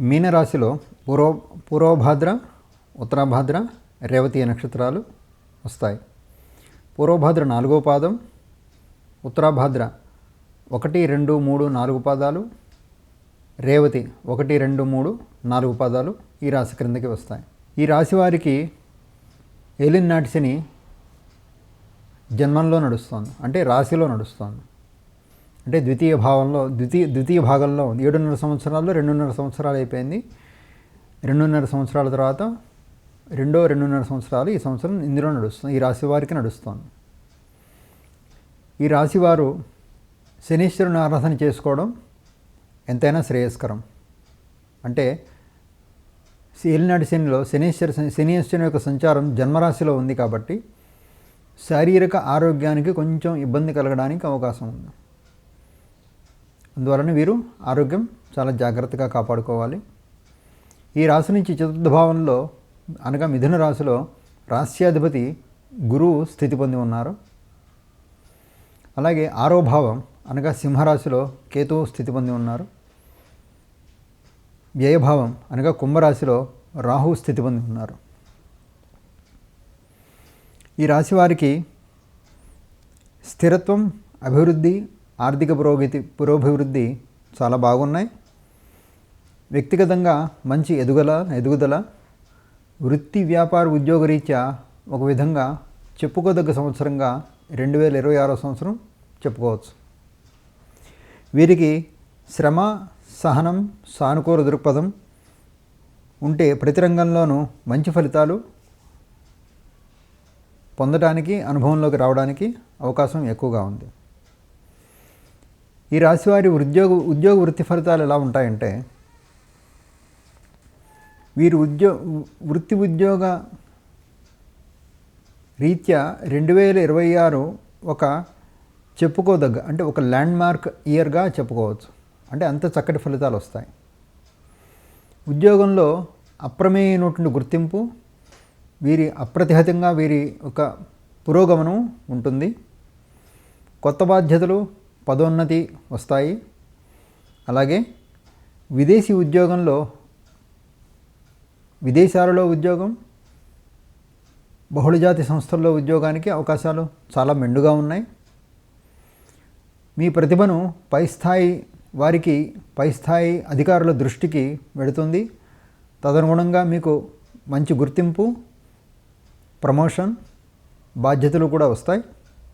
మీనరాశిలో పూర్వ పూర్వభాద్ర ఉత్తరాభాద్ర రేవతి నక్షత్రాలు వస్తాయి. పూర్వభాద్ర నాలుగో పాదం ఉత్తరాభాద్ర ఒకటి రెండు మూడు నాలుగు పాదాలు రేవతి ఒకటి రెండు మూడు నాలుగు పాదాలు ఈ రాశి క్రిందకి వస్తాయి. ఈ రాశి వారికి ఎలిన్ నాటిసిని జన్మంలో నడుస్తోంది. అంటే రాశిలో నడుస్తోంది. అంటే ద్వితీయ భావంలో ద్వితీయ ద్వితీయ భాగంలో ఉంది ఏడున్నర సంవత్సరాల్లో రెండున్నర సంవత్సరాలు అయిపోయింది. రెండున్నర సంవత్సరాల తర్వాత రెండో రెండున్నర సంవత్సరాలు ఈ సంవత్సరం ఇందులో నడుస్తుంది ఈ రాశి వారికి నడుస్తుంది. ఈ రాశి వారు శనీశ్వరుని ఆరాధన చేసుకోవడం ఎంతైనా శ్రేయస్కరం. అంటే ఏలినాటి శనిలో శనీశ్వర శనీశ్వరుని యొక్క సంచారం జన్మరాశిలో ఉంది కాబట్టి శారీరక ఆరోగ్యానికి కొంచెం ఇబ్బంది కలగడానికి అవకాశం ఉంది. అందువలన వీరు ఆరోగ్యం చాలా జాగ్రత్తగా కాపాడుకోవాలి. ఈ రాశి నుంచి చతుర్థ భావంలో అనగా మిథున రాశిలో రాస్యాధిపతి గురువు స్థితి పొంది ఉన్నారు. అలాగే ఆరో భావం అనగా సింహరాశిలో కేతువు స్థితి పొంది ఉన్నారు. వ్యయభావం అనగా కుంభరాశిలో రాహు స్థితి పొంది ఉన్నారు. ఈ రాశి వారికి స్థిరత్వం అభివృద్ధి ఆర్థిక పురోగతి పురోభివృద్ధి చాలా బాగున్నాయి. వ్యక్తిగతంగా మంచి ఎదుగల ఎదుగుదల వృత్తి వ్యాపార ఉద్యోగరీత్యా ఒక విధంగా చెప్పుకోదగ్గ సంవత్సరంగా రెండు వేల ఇరవై ఆరో సంవత్సరం చెప్పుకోవచ్చు. వీరికి శ్రమ సహనం సానుకూల దృక్పథం ఉంటే ప్రతి రంగంలోనూ మంచి ఫలితాలు పొందడానికి అనుభవంలోకి రావడానికి అవకాశం ఎక్కువగా ఉంది. ఈ రాశివారి ఉద్యోగ ఉద్యోగ వృత్తి ఫలితాలు ఎలా ఉంటాయంటే వీరు ఉద్యో వృత్తి ఉద్యోగ రీత్యా రెండు వేల ఇరవై ఆరు ఒక చెప్పుకోదగ్గ అంటే ఒక ల్యాండ్ మార్క్ ఇయర్గా చెప్పుకోవచ్చు. అంటే అంత చక్కటి ఫలితాలు వస్తాయి. ఉద్యోగంలో అప్రమేయమైనటువంటి గుర్తింపు వీరి అప్రతిహతంగా వీరి ఒక పురోగమనం ఉంటుంది. కొత్త బాధ్యతలు పదోన్నతి వస్తాయి. అలాగే విదేశీ ఉద్యోగంలో విదేశాలలో ఉద్యోగం బహుళజాతి సంస్థల్లో ఉద్యోగానికి అవకాశాలు చాలా మెండుగా ఉన్నాయి. మీ ప్రతిభను పై స్థాయి వారికి పై స్థాయి అధికారుల దృష్టికి వెడుతుంది తదనుగుణంగా మీకు మంచి గుర్తింపు ప్రమోషన్ బాధ్యతలు కూడా వస్తాయి.